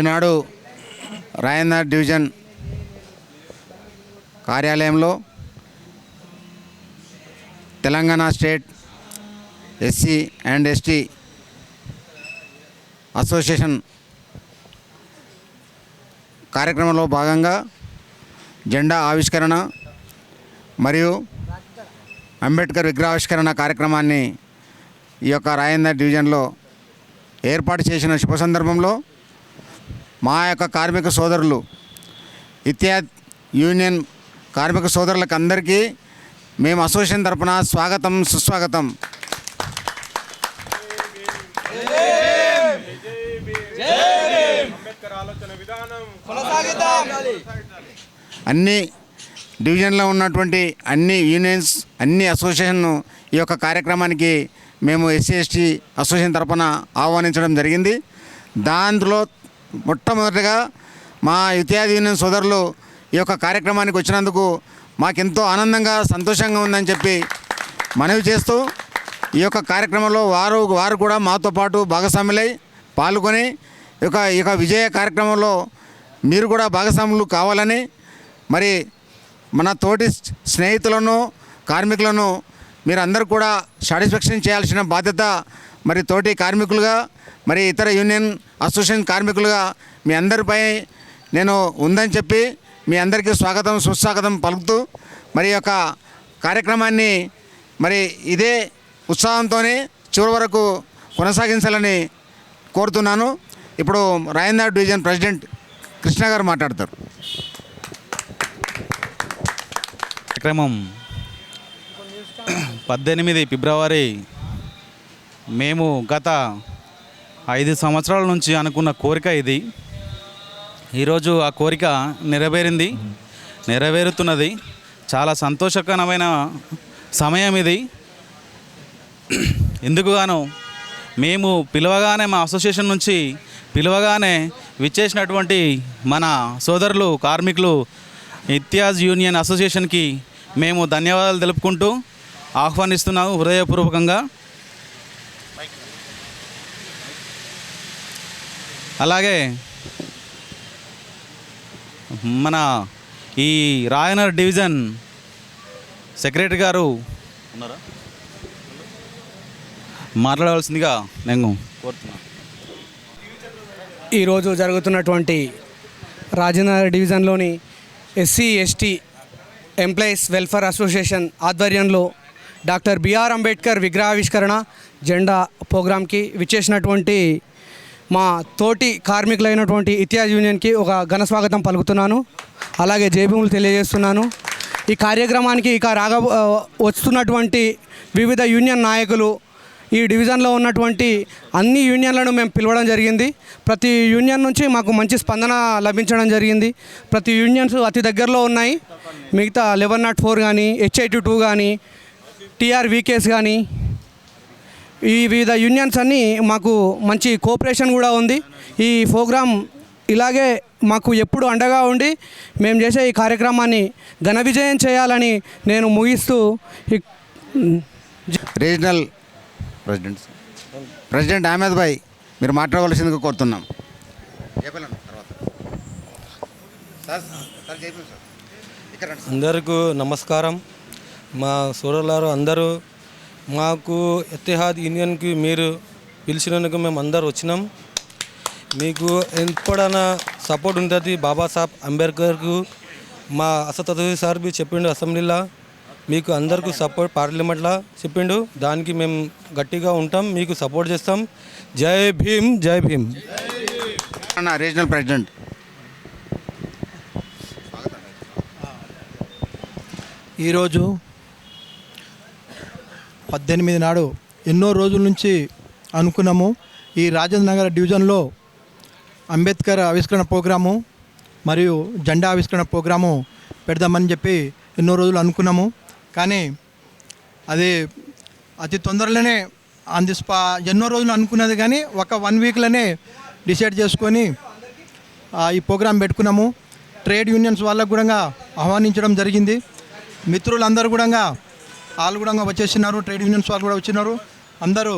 ఈనాడు రాయందర్ డివిజన్ కార్యాలయంలో Telangana state SC and ST association కార్యక్రమంలో భాగంగా జెండా ఆవిష్కరణ మరియు అంబేద్కర్ విగ్రహావిష్కరణ కార్యక్రమాన్ని ఈ యొక్క రాయందర్ డివిజన్లో ఏర్పాటు చేసిన శుభ సందర్భంలో మా యొక్క కార్మిక సోదరులు ఇత్యాద్ యూనియన్ కార్మిక సోదరులకు అందరికీ మేము అసోసియేషన్ తరపున స్వాగతం సుస్వాగతం. అన్ని డివిజన్లో ఉన్నటువంటి అన్ని యూనియన్స్ అన్ని అసోసియేషన్ ఈ యొక్క కార్యక్రమానికి మేము ఎస్సీ ఎస్టీ అసోసియేషన్ తరపున ఆహ్వానించడం జరిగింది. దాంట్లో మొట్టమొదటిగా మా ఇత్యాది సోదరులు ఈ యొక్క కార్యక్రమానికి వచ్చినందుకు మాకెంతో ఆనందంగా సంతోషంగా ఉందని చెప్పి మనవి చేస్తూ ఈ యొక్క కార్యక్రమంలో వారు వారు కూడా మాతో పాటు భాగస్వాములై పాల్గొని ఈ యొక్క ఈ యొక్క విజయ కార్యక్రమంలో మీరు కూడా భాగస్వాములు కావాలని మరి మన తోటి స్నేహితులను కార్మికులను మీరు అందరూ కూడా సాటిస్ఫాక్షన్ చేయాల్సిన బాధ్యత మరి తోటి కార్మికులుగా మరి ఇతర యూనియన్ అసోసియేషన్ కార్మికులుగా మీ అందరిపై నేను ఉందని చెప్పి మీ అందరికీ స్వాగతం సుస్వాగతం పలుకుతూ మరి యొక్క కార్యక్రమాన్ని మరి ఇదే ఉత్సాహంతోనే చివరి వరకు కొనసాగించాలని కోరుతున్నాను. ఇప్పుడు రాయందార్ డివిజన్ ప్రెసిడెంట్ కృష్ణ గారు మాట్లాడతారు. కార్యక్రమం పద్దెనిమిది ఫిబ్రవరి మేము గత ఐదు సంవత్సరాల నుంచి అనుకున్న కోరిక ఇది. ఈరోజు ఆ కోరిక నెరవేరింది నెరవేరుతున్నది. చాలా సంతోషకరమైన సమయం ఇది. ఎందుకుగాను మేము పిలవగానే మా అసోసియేషన్ నుంచి పిలవగానే విచ్చేసినటువంటి మన సోదరులు కార్మికులు ఇత్యాజ్ యూనియన్ అసోసియేషన్కి మేము ధన్యవాదాలు తెలుపుకుంటూ ఆహ్వానిస్తున్నాము హృదయపూర్వకంగా. అలాగే మన ఈ రాయనర్ డివిజన్ సెక్రటరీ గారు ఉన్నారా? మాట్లాడవలసిందిగా నేను కోరుతున్నాను ఈరోజు జరుగుతున్నటువంటి రాజనగర్ డివిజన్లోని SC ST employees welfare association ఆధ్వర్యంలో డాక్టర్ బిఆర్ అంబేద్కర్ విగ్రహావిష్కరణ జెండా ప్రోగ్రాంకి విచ్చేసినటువంటి మా తోటి కార్మికులైనటువంటి ఇతిహాస్ యూనియన్కి ఒక ఘన స్వాగతం పలుకుతున్నాను. అలాగే జేబీములు తెలియజేస్తున్నాను. ఈ కార్యక్రమానికి ఇక రాగ వస్తున్నటువంటి వివిధ యూనియన్ నాయకులు ఈ డివిజన్లో ఉన్నటువంటి అన్ని యూనియన్లను మేము పిలవడం జరిగింది. ప్రతి యూనియన్ నుంచి మాకు మంచి స్పందన లభించడం జరిగింది. ప్రతి యూనియన్స్ అతి దగ్గరలో ఉన్నాయి. మిగతా లెవెన్ నాట్ ఫోర్ కానీ హెచ్ఐటి టూ కానీ టీఆర్ వీకేస్ కానీ ఈ వివిధ యూనియన్స్ అన్నీ మాకు మంచి కోఆపరేషన్ కూడా ఉంది. ఈ ప్రోగ్రాం ఇలాగే మాకు ఎప్పుడు అండగా ఉండి మేము చేసే ఈ కార్యక్రమాన్ని ఘన విజయం చేయాలని నేను ముగిస్తూ regional president president Ahmed Bhai మీరు మాట్లాడవలసిందిగా కోరుతున్నాం. చెప్పలేను తర్వాత. సార్ సార్ చెప్పండి సార్. ఇక్కడ రండి. అందరికీ నమస్కారం. మా సోదరులారు అందరూ మాకు ఎత్తిహాద్ యూనియన్కి మీరు పిలిచినందుకు మేము అందరు వచ్చినాం. మీకు ఎప్పుడైనా సపోర్ట్ ఉంటుంది బాబాసాహెబ్ అంబేద్కర్కు. మా అసత్ సార్ బి చెప్పిండు అసెంబ్లీలో మీకు అందరికీ సపోర్ట్ పార్లమెంట్లో చెప్పిండు. దానికి మేము గట్టిగా ఉంటాం మీకు సపోర్ట్ చేస్తాం. జై భీమ్ జై భీమ్. అన్న రీజనల్ ప్రెసిడెంట్. ఈరోజు పద్దెనిమిది నాడు ఎన్నో రోజుల నుంచి అనుకున్నాము. ఈ రాజేంద్ర నగర్ డివిజన్లో అంబేద్కర్ ఆవిష్కరణ ప్రోగ్రాము మరియు జెండా ఆవిష్కరణ ప్రోగ్రాము పెడదామని చెప్పి ఎన్నో రోజులు అనుకున్నాము. కానీ అది అతి తొందరలోనే ఆన్ ది స్పా ఎన్నో రోజులు అనుకున్నది కానీ ఒక వన్ వీక్లోనే డిసైడ్ చేసుకొని ఈ ప్రోగ్రాం పెట్టుకున్నాము. ట్రేడ్ యూనియన్స్ వాళ్ళకు కూడా ఆహ్వానించడం జరిగింది. మిత్రులందరూ కూడా వాళ్ళు కూడా వచ్చేసినారు ట్రేడ్ యూనియన్స్ వాళ్ళు కూడా వచ్చినారు. అందరూ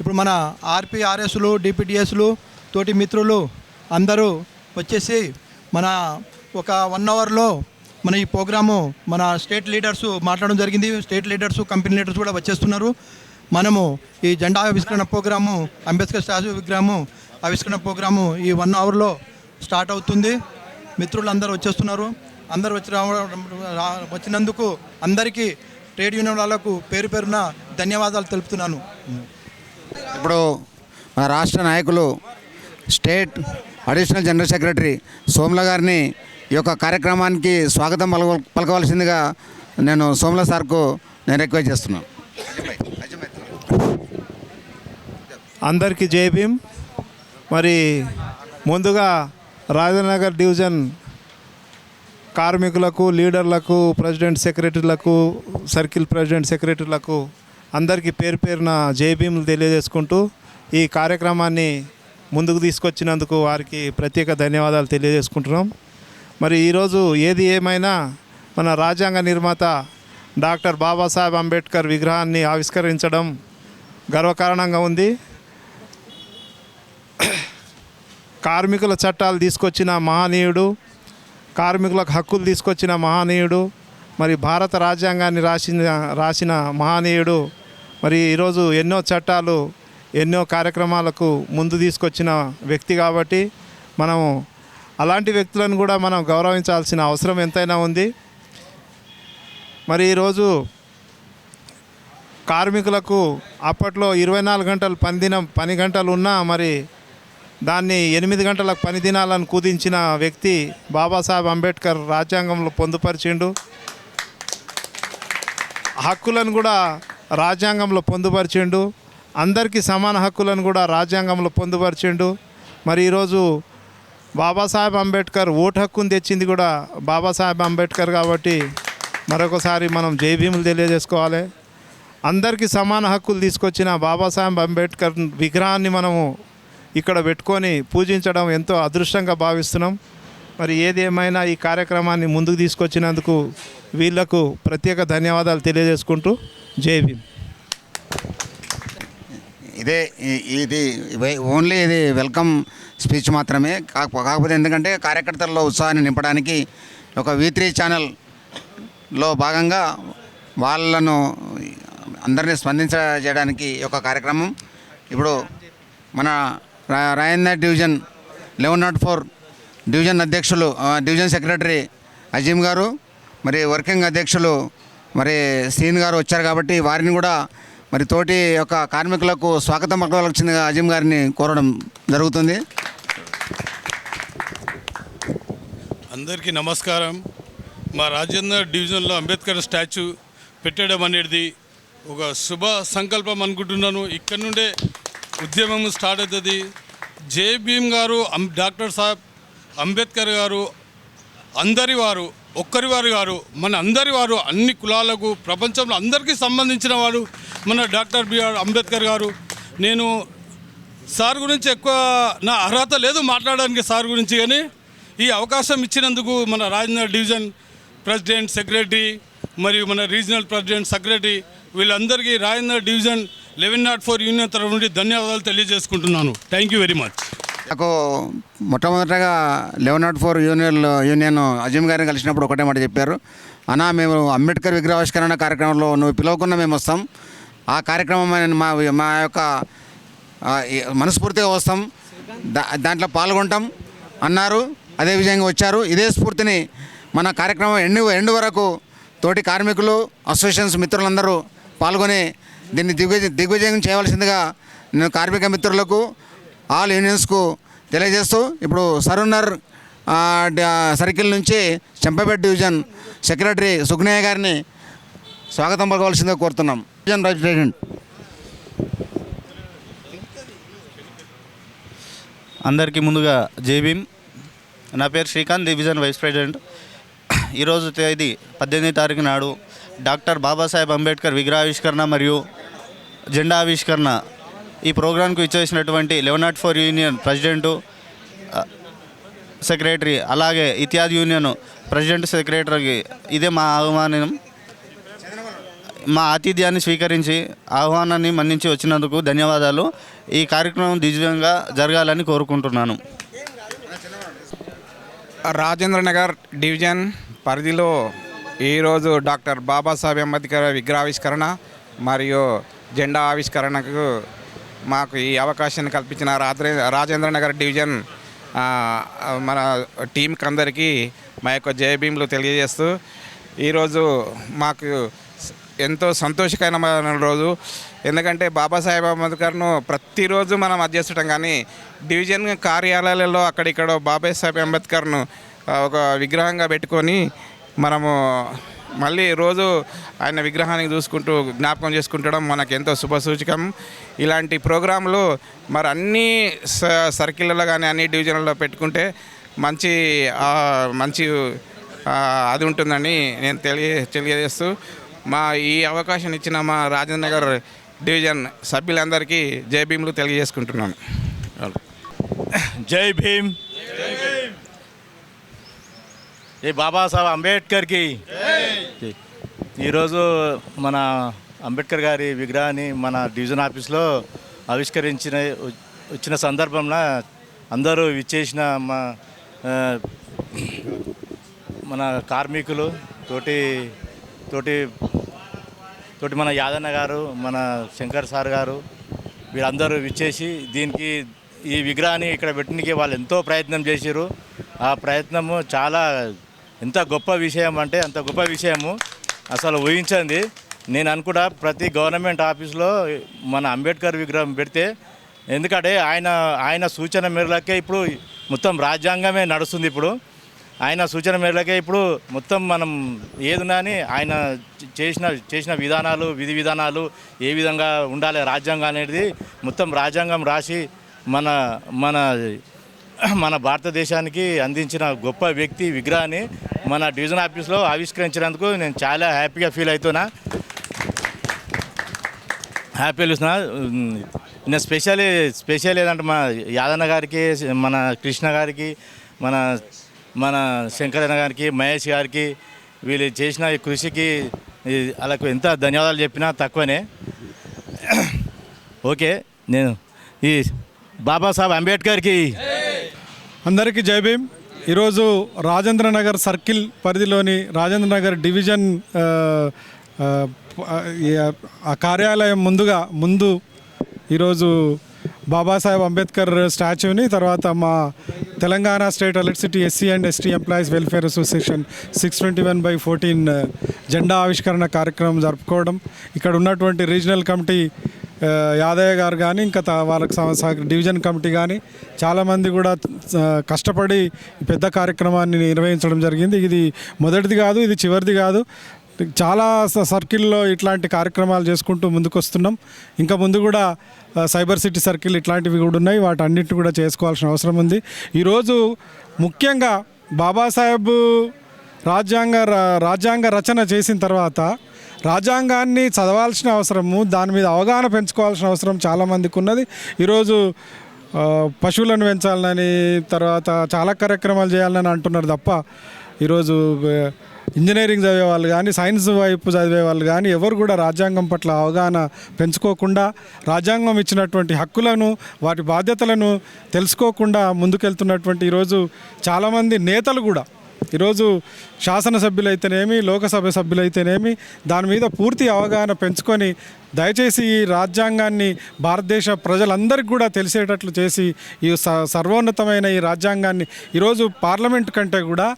ఇప్పుడు మన ఆర్పి ఆర్ఎస్లు డిపిటిఎస్లు తోటి మిత్రులు అందరూ వచ్చేసి మన ఒక వన్ అవర్లో మన ఈ ప్రోగ్రాము మన స్టేట్ లీడర్స్ మాట్లాడడం జరిగింది. స్టేట్ లీడర్స్ కంపెనీ లీడర్స్ కూడా వచ్చేస్తున్నారు. మనము ఈ జెండా ఆవిష్కరణ ప్రోగ్రాము అంబేద్కర్ స్టాచ్యూ విగ్రహము ఆవిష్కరణ ప్రోగ్రాము ఈ వన్ అవర్లో స్టార్ట్ అవుతుంది. మిత్రులు అందరూ వచ్చేస్తున్నారు. అందరూ వచ్చి రావడం వచ్చినందుకు అందరికీ ట్రేడ్ యూనియన్ వాళ్ళకు పేరు పేరున ధన్యవాదాలు తెలుపుతున్నాను. ఇప్పుడు మన రాష్ట్ర నాయకులు state additional general secretary Somla గారిని ఈ యొక్క కార్యక్రమానికి స్వాగతం పలక పలకవలసిందిగా నేను సోమ్ల సార్కు నేను రిక్వెస్ట్ చేస్తున్నాను. అందరికీ జై భీమ్. మరి ముందుగా రాజనగర్ డివిజన్ కార్మికులకు లీడర్లకు ప్రెసిడెంట్ సెక్రటరీలకు సర్కిల్ ప్రెసిడెంట్ సెక్రటరీలకు అందరికీ పేరు పేరున జై తెలియజేసుకుంటూ ఈ కార్యక్రమాన్ని ముందుకు తీసుకొచ్చినందుకు వారికి ప్రత్యేక ధన్యవాదాలు తెలియజేసుకుంటున్నాం. మరి ఈరోజు ఏది ఏమైనా మన రాజ్యాంగ నిర్మాత డాక్టర్ బాబాసాహెబ్ అంబేద్కర్ విగ్రహాన్ని ఆవిష్కరించడం గర్వకారణంగా ఉంది. కార్మికుల చట్టాలు తీసుకొచ్చిన మహనీయుడు కార్మికులకు హక్కులు తీసుకొచ్చిన మహనీయుడు మరి భారత రాజ్యాంగాన్ని రాసిన రాసిన మహనీయుడు మరి ఈరోజు ఎన్నో చట్టాలు ఎన్నో కార్యక్రమాలకు ముందు తీసుకొచ్చిన వ్యక్తి కాబట్టి మనము అలాంటి వ్యక్తులను కూడా మనం గౌరవించాల్సిన అవసరం ఎంతైనా ఉంది. మరి ఈరోజు కార్మికులకు అప్పట్లో ఇరవై నాలుగు గంటలు పని దినం పని గంటలు ఉన్నా మరి దాన్ని ఎనిమిది గంటలకు పని దినాలను కుదించిన వ్యక్తి బాబాసాహెబ్ అంబేద్కర్ రాజ్యాంగంలో పొందుపరిచిండు. హక్కులను కూడా రాజ్యాంగంలో పొందుపరిచిండు. అందరికీ సమాన హక్కులను కూడా రాజ్యాంగంలో పొందుపరిచిండు. మరి ఈరోజు బాబాసాహెబ్ అంబేద్కర్ ఓటు హక్కును తెచ్చింది కూడా బాబాసాహెబ్ అంబేద్కర్ కాబట్టి మరొకసారి మనం జైభీములు తెలియజేసుకోవాలి. అందరికీ సమాన హక్కులు తీసుకొచ్చిన బాబాసాహెబ్ అంబేద్కర్ విగ్రహాన్ని మనము ఇక్కడ పెట్టుకొని పూజించడం ఎంతో అదృష్టంగా భావిస్తున్నాం. మరి ఏది ఏమైనా ఈ కార్యక్రమాన్ని ముందుకు తీసుకొచ్చినందుకు వీళ్ళకు ప్రత్యేక ధన్యవాదాలు తెలియజేసుకుంటూ జై భీమ్. ఇదే ఇది ఓన్లీ ఇది వెల్కమ్ స్పీచ్ మాత్రమే. కాకపో కాకపోతే ఎందుకంటే కార్యకర్తల్లో ఉత్సాహాన్ని నింపడానికి ఒక వీత్రీ ఛానల్లో భాగంగా వాళ్ళను అందరినీ స్పందించ చేయడానికి ఒక కార్యక్రమం. ఇప్పుడు మన రా division? Eleven nought four division అధ్యక్షులు డివిజన్ సెక్రటరీ అజీమ్ గారు మరి వర్కింగ్ అధ్యక్షులు మరి సీన్ గారు వచ్చారు కాబట్టి వారిని కూడా మరి తోటి యొక్క కార్మికులకు స్వాగతం పలకవలసిందిగా అజీమ్ గారిని కోరడం జరుగుతుంది. అందరికీ నమస్కారం. మా రాజేంద్ర డివిజన్లో అంబేద్కర్ స్టాచ్యూ పెట్టడం అనేది ఒక శుభ సంకల్పం అనుకుంటున్నాను. ఇక్కడ నుండే ఉద్యమం స్టార్ట్ అవుతుంది. జేబీఎం గారు డాక్టర్ సాహెబ్ అంబేద్కర్ గారు అందరి వారు ఒక్కరి వారు గారు మన అందరి వారు అన్ని కులాలకు ప్రపంచంలో అందరికీ సంబంధించిన వారు మన డాక్టర్ బిఆర్ అంబేద్కర్ గారు. నేను సార్ గురించి ఎక్కువ నా అర్హత లేదు మాట్లాడడానికి సార్ గురించి కానీ ఈ అవకాశం ఇచ్చినందుకు మన రాజేంద్ర డివిజన్ ప్రెసిడెంట్ సెక్రటరీ మరియు మన రీజనల్ ప్రెసిడెంట్ సెక్రటరీ వీళ్ళందరికీ Rajendra division eleven nought four union తరఫు నుండి ధన్యవాదాలు తెలియజేసుకుంటున్నాను. థ్యాంక్ యూ వెరీ మచ్ నాకు మొట్టమొదటగా eleven nought four union union Azeem గారిని కలిసినప్పుడు ఒకటే మాట చెప్పారు. అన్నా మేము అంబేద్కర్ విగ్రహావిష్కరణ కార్యక్రమంలో నువ్వు పిలవకుండా మేము వస్తాం. ఆ కార్యక్రమం మా మా యొక్క మనస్ఫూర్తిగా వస్తాం. దా దాంట్లో పాల్గొంటాం అన్నారు. అదే విధంగా వచ్చారు. ఇదే స్ఫూర్తిని మన కార్యక్రమం ఎండు ఎండు వరకు తోటి కార్మికులు అసోసియేషన్స్ మిత్రులందరూ పాల్గొని దీన్ని దిగ్విజ దిగ్విజయం చేయవలసిందిగా నేను కార్మిక మిత్రులకు ఆల్ యూనియన్స్కు తెలియజేస్తూ ఇప్పుడు సరున్నర్ సర్కిల్ నుంచి చెంపపేట డివిజన్ సెక్రటరీ సుగ్నయ్య గారిని స్వాగతం పలకవలసిందిగా కోరుతున్నాం. Division vice president. అందరికీ ముందుగా జేబీమ్ నా పేరు శ్రీకాంత్ డివిజన్ వైస్ ప్రెసిడెంట్. ఈరోజు తేదీ పద్దెనిమిది తారీఖు నాడు డాక్టర్ బాబాసాహెబ్ అంబేద్కర్ విగ్రహావిష్కరణ మరియు జెండా ఆవిష్కరణ ఈ ప్రోగ్రాంకు ఇచ్చేసినటువంటి eleven nought four union president secretary అలాగే ఇత్యాది యూనియన్ ప్రెసిడెంట్ సెక్రటరీకి ఇదే మా ఆహ్వానం. మా ఆతిథ్యాన్ని స్వీకరించి ఆహ్వానాన్ని మన్నించి వచ్చినందుకు ధన్యవాదాలు. ఈ కార్యక్రమం దివ్యంగా జరగాలని కోరుకుంటున్నాను. రాజేంద్ర నగర్ డివిజన్ పరిధిలో ఈరోజు డాక్టర్ బాబాసాహెబ్ అంబేద్కర్ విగ్రహావిష్కరణ మరియు జెండా ఆవిష్కరణకు మాకు ఈ అవకాశాన్ని కల్పించిన రాత్రి రాజేంద్ర నగర్ డివిజన్ మన టీంకి అందరికీ మా యొక్క జయభీములు తెలియజేస్తూ ఈరోజు మాకు ఎంతో సంతోషకరమైన రోజు. ఎందుకంటే బాబాసాహెబ్ అంబేద్కర్ను ప్రతిరోజు మనం అధ్యక్షిస్తాం కానీ డివిజన్ కార్యాలయాలలో అక్కడిక్కడ బాబాసాహెబ్ అంబేద్కర్ను ఒక విగ్రహంగా పెట్టుకొని మనము మళ్ళీ రోజు ఆయన విగ్రహానికి చూసుకుంటూ జ్ఞాపకం చేసుకుంటడం మనకు ఎంతో శుభసూచకం ఇలాంటి ప్రోగ్రాంలు మరి అన్ని స- సర్కిళ్ళలో కానీ అన్ని డివిజన్లలో పెట్టుకుంటే మంచి మంచి అది ఉంటుందని నేను తెలియ తెలియజేస్తూ మా ఈ అవకాశం ఇచ్చిన మా రాజేంద్ర నగర్ డివిజన్ సభ్యులందరికీ జై భీములు తెలియజేసుకుంటున్నాను. జై భీమ్. ఈ బాబాసాహెబ్ అంబేద్కర్కి ఈరోజు మన అంబేద్కర్ గారి విగ్రహాన్ని మన డివిజన్ ఆఫీస్లో ఆవిష్కరించిన వచ్చిన సందర్భంలో అందరూ విచ్చేసిన మా మన కార్మికులు తోటి తోటి తోటి మన యాదన్న గారు మన శంకర్ సార్ గారు వీళ్ళందరూ విచ్చేసి దీనికి ఈ విగ్రహాన్ని ఇక్కడ పెట్టడానికి వాళ్ళు ఎంతో ప్రయత్నం చేశారు ఆ ప్రయత్నము చాలా ఎంత గొప్ప విషయం అంటే అంత గొప్ప విషయము. అసలు ఊహించండి. నేను అనుకుంటా ప్రతి గవర్నమెంట్ ఆఫీస్లో మన అంబేద్కర్ విగ్రహం పెడితే ఎందుకంటే ఆయన ఆయన సూచన మేరలకే ఇప్పుడు మొత్తం రాజ్యాంగమే నడుస్తుంది ఇప్పుడు. ఆయన సూచన మేరలకే ఇప్పుడు మొత్తం మనం ఏదున్నా అని ఆయన చేసిన చేసిన విధానాలు విధి విధానాలు ఏ విధంగా ఉండాలి రాజ్యాంగం అనేది మొత్తం రాజ్యాంగం రాసి మన మన మన భారతదేశానికి అందించిన గొప్ప వ్యక్తి విగ్రహాన్ని మన డివిజన్ ఆఫీస్లో ఆవిష్కరించినందుకు నేను చాలా హ్యాపీగా ఫీల్ అవుతున్నా. హ్యాపీ తెలుస్తున్నా. నేను స్పెషల్లీ స్పెషల్ ఏదంటే మన యాదన్న గారికి మన కృష్ణ గారికి మన మన శంకరన్న గారికి మహేష్ గారికి వీళ్ళు చేసిన ఈ కృషికి వాళ్ళకు ఎంత ధన్యవాదాలు చెప్పినా తక్కువనే. ఓకే నేను ఈ బాబాసాహెబ్ అంబేద్కర్కి అందరికీ జై భీమ్. ఈరోజు రాజేంద్ర నగర్ సర్కిల్ పరిధిలోని రాజేంద్ర నగర్ డివిజన్ ఆ, కార్యాలయం ముందుగా ముందు ఈరోజు బాబాసాహెబ్ అంబేద్కర్ స్టాచ్యూని తర్వాత మా Telangana state electricity SC and ST employees welfare association six twenty one by fourteen జెండా ఆవిష్కరణ కార్యక్రమం జరుపుకోవడం ఇక్కడ ఉన్నటువంటి రీజనల్ కమిటీ యాదయ్య గారు కానీ ఇంకా వాళ్ళకి డివిజన్ కమిటీ కానీ చాలామంది కూడా కష్టపడి పెద్ద కార్యక్రమాన్ని నిర్వహించడం జరిగింది. ఇది మొదటిది కాదు ఇది చివరిది కాదు. చాలా సర్కిల్లో ఇట్లాంటి కార్యక్రమాలు చేసుకుంటూ ముందుకు వస్తున్నాం ఇంకా ముందు కూడా సైబర్ సిటీ సర్కిల్ ఇట్లాంటివి కూడా ఉన్నాయి. వాటన్నిటిని కూడా చేసుకోవాల్సిన అవసరం ఉంది. ఈరోజు ముఖ్యంగా బాబాసాహెబ్ రాజ్యాంగ రాజ్యాంగ రచన చేసిన తర్వాత రాజ్యాంగాన్ని చదవాల్సిన అవసరము దాని మీద అవగాహన పెంచుకోవాల్సిన అవసరం చాలామందికి ఉన్నది ఈరోజు పశువులను పెంచాలని తర్వాత చాలా కార్యక్రమాలు చేయాలని అంటున్నారు తప్ప ఈరోజు ఇంజనీరింగ్ చదివే వాళ్ళు కానీ సైన్స్ వైపు చదివే వాళ్ళు కానీ ఎవరు కూడా రాజ్యాంగం పట్ల అవగాహన పెంచుకోకుండా రాజ్యాంగం ఇచ్చినటువంటి హక్కులను వాటి బాధ్యతలను తెలుసుకోకుండా ముందుకెళ్తున్నటువంటి ఈరోజు చాలామంది నేతలు కూడా ఈరోజు శాసనసభ్యులైతేనేమి లోకసభ సభ్యులైతేనేమి దాని మీద పూర్తి అవగాహన పెంచుకొని దయచేసి ఈ రాజ్యాంగాన్ని భారతదేశ ప్రజలందరికీ కూడా తెలిసేటట్లు చేసి ఈ సర్వోన్నతమైన ఈ రాజ్యాంగాన్ని ఈరోజు పార్లమెంట్ కంటే కూడా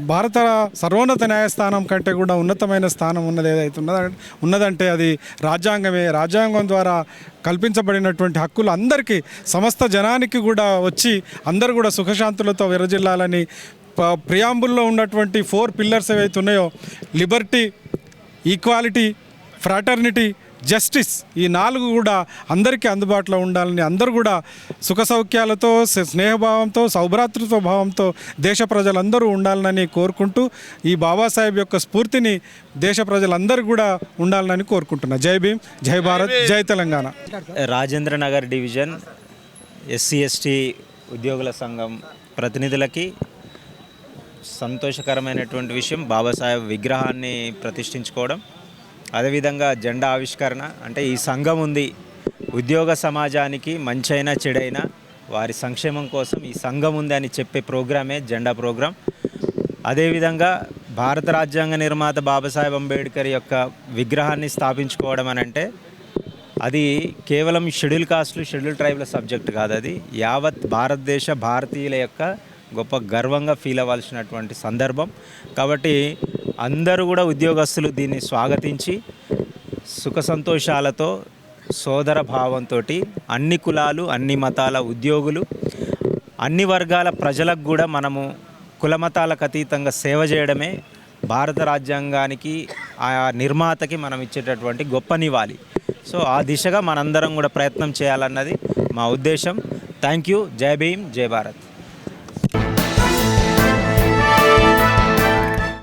భారత సర్వోన్నత న్యాయస్థానం కంటే కూడా ఉన్నతమైన స్థానం ఉన్నది ఏదైతే ఉన్నద ఉన్నదంటే అది రాజ్యాంగమే. రాజ్యాంగం ద్వారా కల్పించబడినటువంటి హక్కులు అందరికీ సమస్త జనానికి కూడా వచ్చి అందరూ కూడా సుఖశాంతులతో విరజిల్లాలని ప్రియాంబుల్లో ఉన్నటువంటి ఫోర్ పిల్లర్స్ ఏవైతే ఉన్నాయో లిబర్టీ ఈక్వాలిటీ ఫ్రాటర్నిటీ జస్టిస్ ఈ నాలుగు కూడా అందరికీ అందుబాటులో ఉండాలని అందరూ కూడా సుఖ సౌఖ్యాలతో స్నేహభావంతో సౌభ్రాతృత్వ భావంతో దేశ ప్రజలందరూ ఉండాలని కోరుకుంటూ ఈ బాబాసాహెబ్ యొక్క స్ఫూర్తిని దేశ ప్రజలందరూ కూడా ఉండాలని కోరుకుంటున్నా. జై భీమ్ జై భారత్ జై Telangana. Rajendra Nagar division SC ST ఉద్యోగుల సంఘం ప్రతినిధులకి సంతోషకరమైనటువంటి విషయం బాబాసాహెబ్ విగ్రహాన్ని ప్రతిష్ఠించుకోవడం. అదేవిధంగా జెండా ఆవిష్కరణ అంటే ఈ సంఘం ఉంది ఉద్యోగ సమాజానికి మంచైనా చెడైనా వారి సంక్షేమం కోసం ఈ సంఘం ఉంది అని చెప్పే ప్రోగ్రామే జెండా ప్రోగ్రాం. అదేవిధంగా భారత రాజ్యాంగ నిర్మాత బాబాసాహెబ్ అంబేద్కర్ యొక్క విగ్రహాన్ని స్థాపించుకోవడం అని అంటే అది కేవలం షెడ్యూల్ కాస్ట్లు షెడ్యూల్ ట్రైబ్ల సబ్జెక్ట్ కాదు అది యావత్ భారతదేశ భారతీయుల యొక్క గొప్ప గర్వంగా ఫీల్ అవ్వాల్సినటువంటి సందర్భం. కాబట్టి అందరూ కూడా ఉద్యోగస్తులు దీన్ని స్వాగతించి సుఖ సంతోషాలతో సోదర భావంతో అన్ని కులాలు అన్ని మతాల ఉద్యోగులు అన్ని వర్గాల ప్రజలకు కూడా మనము కులమతాలకు అతీతంగా సేవ చేయడమే భారత రాజ్యాంగానికి ఆ నిర్మాతకి మనం ఇచ్చేటటువంటి గొప్ప నివాళి. సో ఆ దిశగా మనందరం కూడా ప్రయత్నం చేయాలన్నది మా ఉద్దేశం. Thank you. జై భీమ్. జై భారత్.